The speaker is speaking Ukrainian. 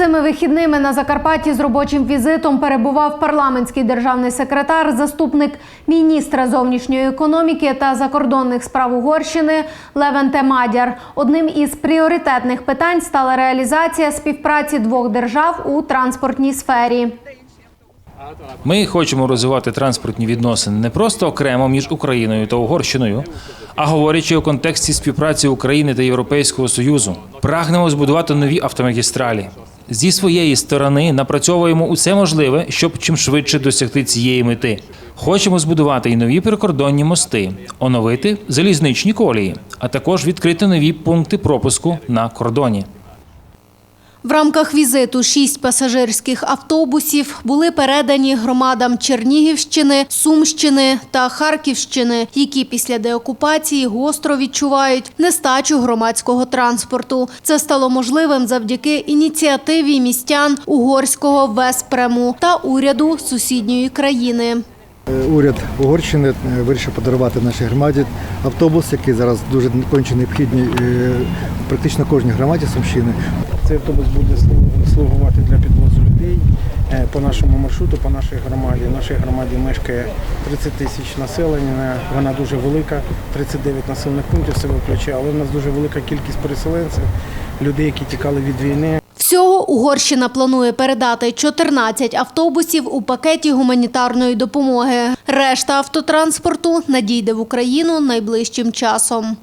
Цими вихідними на Закарпатті з робочим візитом перебував парламентський державний секретар, заступник міністра зовнішньої економіки та закордонних справ Угорщини Левенте Мадяр. Одним із пріоритетних питань стала реалізація співпраці двох держав у транспортній сфері. Ми хочемо розвивати транспортні відносини не просто окремо між Україною та Угорщиною, а говорячи у контексті співпраці України та Європейського Союзу. Прагнемо збудувати нові автомагістралі. Зі своєї сторони напрацьовуємо усе можливе, щоб чим швидше досягти цієї мети. Хочемо збудувати і нові прикордонні мости, оновити залізничні колії, а також відкрити нові пункти пропуску на кордоні. В рамках візиту шість пасажирських автобусів були передані громадам Чернігівщини, Сумщини та Харківщини, які після деокупації гостро відчувають нестачу громадського транспорту. Це стало можливим завдяки ініціативі містян угорського Веспрему та уряду сусідньої країни. Е, Уряд Угорщини е, вирішив подарувати нашій громаді автобус, який зараз дуже конче необхідний е, практично кожній громаді Сумщини. Цей автобус буде слугувати для підвозу людей е, по нашому маршруту, по нашій громаді. В нашій громаді мешкає 30 тисяч населення. Вона дуже велика, 39 населених пунктів себе включає, але в нас дуже велика кількість переселенців, людей, які тікали від війни. Всього Угорщина планує передати 14 автобусів у пакеті гуманітарної допомоги. Решта автотранспорту надійде в Україну найближчим часом.